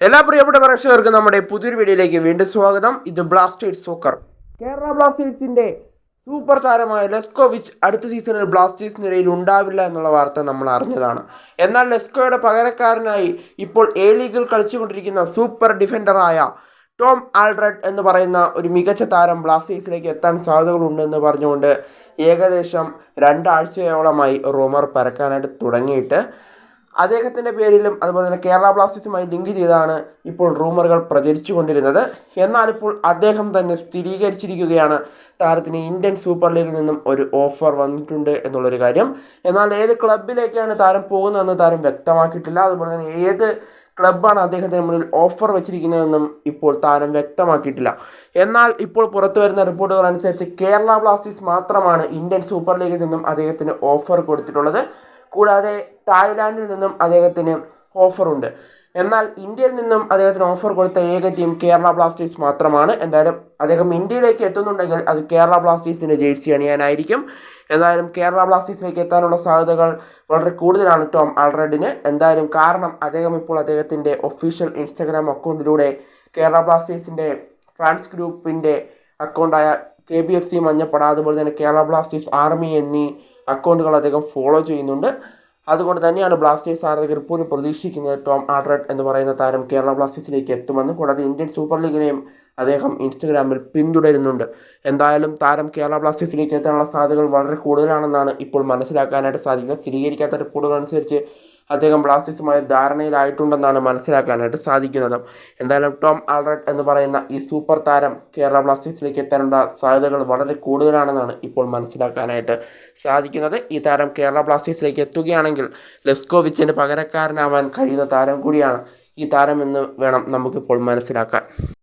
എല്ലാ പ്രിയപ്പെട്ട പ്രേക്ഷകർക്കും നമ്മുടെ പുതിയൊരു വീഡിയോയിലേക്ക് വീണ്ടും സ്വാഗതം. ഇത് ബ്ലാസ്റ്റേഴ്സ് സോക്കർ കേരള ബ്ലാസ്റ്റേഴ്സിന്റെ സൂപ്പർ താരമായ ലെസ്കോവിച്ച് അടുത്ത സീസണിൽ ബ്ലാസ്റ്റേഴ്സ് നിരയിൽ ഉണ്ടാവില്ല എന്നുള്ള വാർത്ത നമ്മൾ അറിഞ്ഞതാണ്. എന്നാൽ ലെസ്കോയുടെ പകരക്കാരനായി ഇപ്പോൾ എ ലീഗിൽ കളിച്ചുകൊണ്ടിരിക്കുന്ന സൂപ്പർ ഡിഫൻഡറായ ടോം ആൾഡ്രഡ് എന്ന് പറയുന്ന ഒരു മികച്ച താരം ബ്ലാസ്റ്റേഴ്സിലേക്ക് എത്താൻ സാധ്യതകളുണ്ടെന്ന് പറഞ്ഞുകൊണ്ട് ഏകദേശം രണ്ടാഴ്ചയോളമായി റൂമർ പരക്കാനായിട്ട് തുടങ്ങിയിട്ട് അദ്ദേഹത്തിന്റെ പേരിലും അതുപോലെ തന്നെ കേരള ബ്ലാസ്റ്റേഴ്സുമായി ലിങ്ക് ചെയ്താണ് ഇപ്പോൾ റൂമറുകൾ പ്രചരിച്ചു കൊണ്ടിരുന്നത് എന്നാൽ ഇപ്പോൾ അദ്ദേഹം തന്നെ സ്ഥിരീകരിച്ചിരിക്കുകയാണ്. താരത്തിന് ഇന്ത്യൻ സൂപ്പർ ലീഗിൽ നിന്നും ഒരു ഓഫർ വന്നിട്ടുണ്ട് എന്നുള്ളൊരു കാര്യം. എന്നാൽ ഏത് ക്ലബിലേക്കാണ് താരം പോകുന്നതെന്ന് താരം വ്യക്തമാക്കിയിട്ടില്ല. അതുപോലെ തന്നെ ഏത് ക്ലബ്ബാണ് അദ്ദേഹത്തിന് മുന്നിൽ ഓഫർ വെച്ചിരിക്കുന്നതെന്നും ഇപ്പോൾ താരം വ്യക്തമാക്കിയിട്ടില്ല. എന്നാൽ ഇപ്പോൾ പുറത്തു വരുന്ന റിപ്പോർട്ടുകൾ അനുസരിച്ച് കേരള ബ്ലാസ്റ്റേഴ്സ് മാത്രമാണ് ഇന്ത്യൻ സൂപ്പർ ലീഗിൽ നിന്നും അദ്ദേഹത്തിന് ഓഫർ കൊടുത്തിട്ടുള്ളത്. കൂടാതെ തായ്ലാൻഡിൽ നിന്നും അദ്ദേഹത്തിന് ഓഫറുണ്ട്. എന്നാൽ ഇന്ത്യയിൽ നിന്നും അദ്ദേഹത്തിന് ഓഫർ കൊടുത്ത ഏക ടീം കേരള ബ്ലാസ്റ്റേഴ്സ് മാത്രമാണ്. എന്തായാലും അദ്ദേഹം ഇന്ത്യയിലേക്ക് എത്തുന്നുണ്ടെങ്കിൽ അത് കേരള ബ്ലാസ്റ്റേഴ്സിന്റെ ജേഴ്സി അണിയാനായിരിക്കും. എന്തായാലും കേരള ബ്ലാസ്റ്റേഴ്സിലേക്ക് എത്താനുള്ള സാധ്യതകൾ വളരെ കൂടുതലാണ് ടോം ആൾറെഡിന്. എന്തായാലും കാരണം അദ്ദേഹം ഇപ്പോൾ അദ്ദേഹത്തിന്റെ ഒഫീഷ്യൽ ഇൻസ്റ്റാഗ്രാം അക്കൗണ്ടിലൂടെ കേരള ബ്ലാസ്റ്റേഴ്സിന്റെ ഫാൻസ് ഗ്രൂപ്പിന്റെ അക്കൗണ്ടായ K B F C Manjappada അതുപോലെ തന്നെ കേരള ബ്ലാസ്റ്റേഴ്സ് ആർമി എന്നീ അക്കൗണ്ടുകൾ അദ്ദേഹം ഫോളോ ചെയ്യുന്നുണ്ട്. അതുകൊണ്ട് തന്നെയാണ് ബ്ലാസ്റ്റേഴ്സ് ആരാധകർ പോലും പ്രതീക്ഷിക്കുന്നത് ടോം ആഡ്രഡ് എന്ന് പറയുന്ന താരം കേരള ബ്ലാസ്റ്റേഴ്സിലേക്ക് എത്തുമെന്ന് കൂടാതെ ഇന്ത്യൻ സൂപ്പർ ലീഗിനെയും അദ്ദേഹം ഇൻസ്റ്റഗ്രാമിൽ പിന്തുടരുന്നുണ്ട്. എന്തായാലും താരം കേരള ബ്ലാസ്റ്റേഴ്സിലേക്ക് എത്താനുള്ള സാധ്യതകൾ വളരെ കൂടുതലാണെന്നാണ് ഇപ്പോൾ മനസ്സിലാക്കാനായിട്ട് സാധിക്കുന്നത്. സ്ഥിരീകരിക്കാത്ത റിപ്പോർട്ടുകൾ അനുസരിച്ച് അദ്ദേഹം ബ്ലാസ്റ്റേഴ്സുമായി ധാരണയിലായിട്ടുണ്ടെന്നാണ് മനസ്സിലാക്കാനായിട്ട് സാധിക്കുന്നത്. എന്തായാലും ടോം ആൾറെഡ് എന്ന് പറയുന്ന ഈ സൂപ്പർ താരം കേരള ബ്ലാസ്റ്റേഴ്സിലേക്ക് എത്താനുള്ള സാധ്യതകൾ വളരെ കൂടുതലാണെന്നാണ് ഇപ്പോൾ മനസ്സിലാക്കാനായിട്ട് സാധിക്കുന്നത്. ഈ താരം കേരള ബ്ലാസ്റ്റേഴ്സിലേക്ക് എത്തുകയാണെങ്കിൽ ലെസ്കോവിച്ചിന് പകരക്കാരനാവാൻ കഴിയുന്ന താരം കൂടിയാണ് ഈ താരമെന്ന് വേണം നമുക്കിപ്പോൾ മനസ്സിലാക്കാൻ.